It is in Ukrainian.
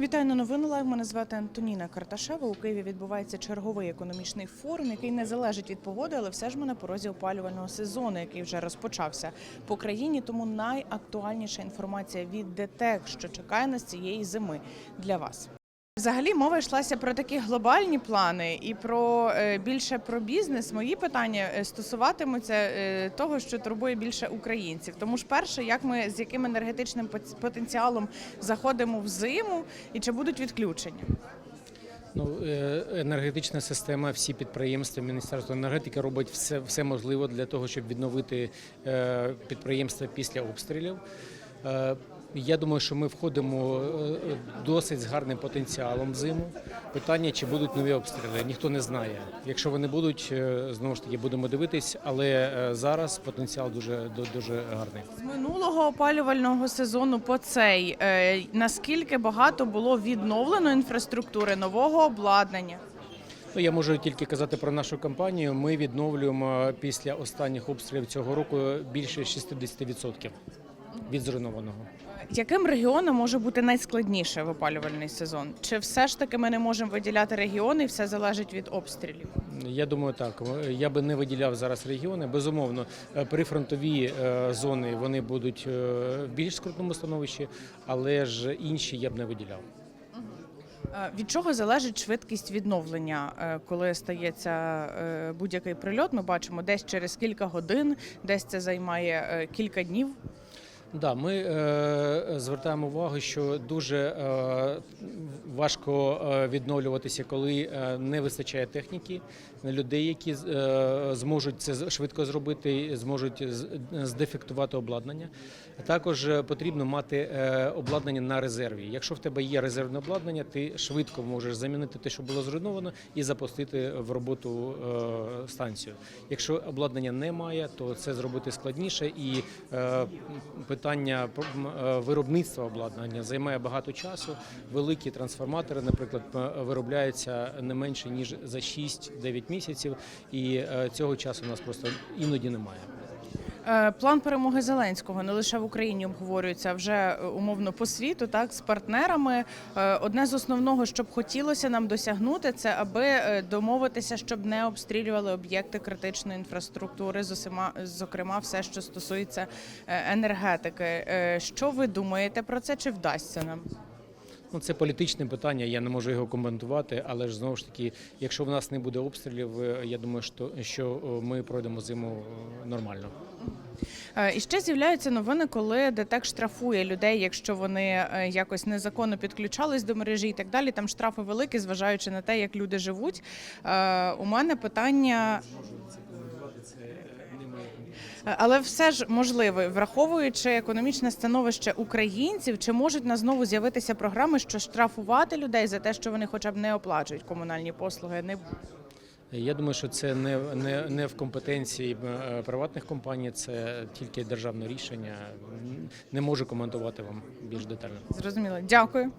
Вітаю на новини лайв. Мене звати Антоніна Карташева. У Києві відбувається черговий економічний форум, який не залежить від погоди, але все ж ми на порозі опалювального сезону, який вже розпочався по країні. Тому найактуальніша інформація від ДТЕК, що чекає нас цієї зими для вас. Взагалі мова йшлася про такі глобальні плани і про е, більше про бізнес. Мої питання е, стосуватимуться е, того, що турбує більше українців. Тому ж перше, як ми з яким енергетичним потенціалом заходимо в зиму, і чи будуть відключення? Ну, енергетична система, всі підприємства, Міністерство енергетики робить все, все можливе для того, щоб відновити підприємства після обстрілів. Е, Я думаю, що ми входимо е, досить з гарним потенціалом в зиму. Питання, чи будуть нові обстріли, ніхто не знає. Якщо вони будуть, е, знову ж таки будемо дивитись, але е, зараз потенціал дуже ду- дуже гарний. З минулого опалювального сезону по цей е, наскільки багато було відновлено інфраструктури нового обладнання? Ну, я можу тільки казати про нашу компанію. Ми відновлюємо після останніх обстрілів цього року більше 60% від зруйнованого. Яким регіонам може бути найскладніше в опалювальний сезон? Чи все ж таки ми не можемо виділяти регіони, і все залежить від обстрілів? Я думаю, так я би не виділяв зараз регіони. Безумовно, е, прифронтові е, зони вони будуть е, в більш скрутному становищі, але ж інші я б не виділяв. Від чого залежить швидкість відновлення, коли стається будь-який прильот? Ми бачимо десь через кілька годин, десь це займає кілька днів. Да, ми е, звертаємо увагу, що дуже е, важко е, відновлюватися, коли е, не вистачає техніки, людей, які е, зможуть це швидко зробити, зможуть здефектувати обладнання. Також потрібно мати обладнання на резерві. Якщо в тебе є резервне обладнання, ти швидко можеш замінити те, що було зруйновано, і запустити в роботу станцію. Якщо обладнання немає, то це зробити складніше і питання виробництва обладнання займає багато часу. Великі трансформатори, наприклад, виробляються не менше ніж за 6-9 місяців, і е, цього часу у нас просто іноді немає. Е, План перемоги Зеленського не лише в Україні обговорюється а вже е, умовно по світу, так з партнерами. Одне з основного, що б хотілося нам досягнути, це аби домовитися, щоб не обстрілювали об'єкти критичної інфраструктури, зокрема, все, що стосується енергетики. Що ви думаєте про це? Чи вдасться нам? Ну, це політичне питання, я не можу його коментувати, але ж знову ж таки, якщо в нас не буде обстрілів, е, я думаю, що, що е, ми пройдемо зиму е, нормально. І ще з'являються новини, коли ДТЕК штрафує людей, якщо вони якось незаконно підключались до мережі і так далі. Там штрафи великі, зважаючи на те, як люди живуть. У мене питання. Е, Але все ж можливо, враховуючи економічне становище українців, чи можуть на знову з'явитися програми, що штрафувати людей за те, що вони хоча б не оплачують комунальні послуги, не Я думаю, що це не, не, не в компетенції е, приватних компаній, це тільки державне рішення. Не можу коментувати вам більш детально. зрозуміло. Дякую.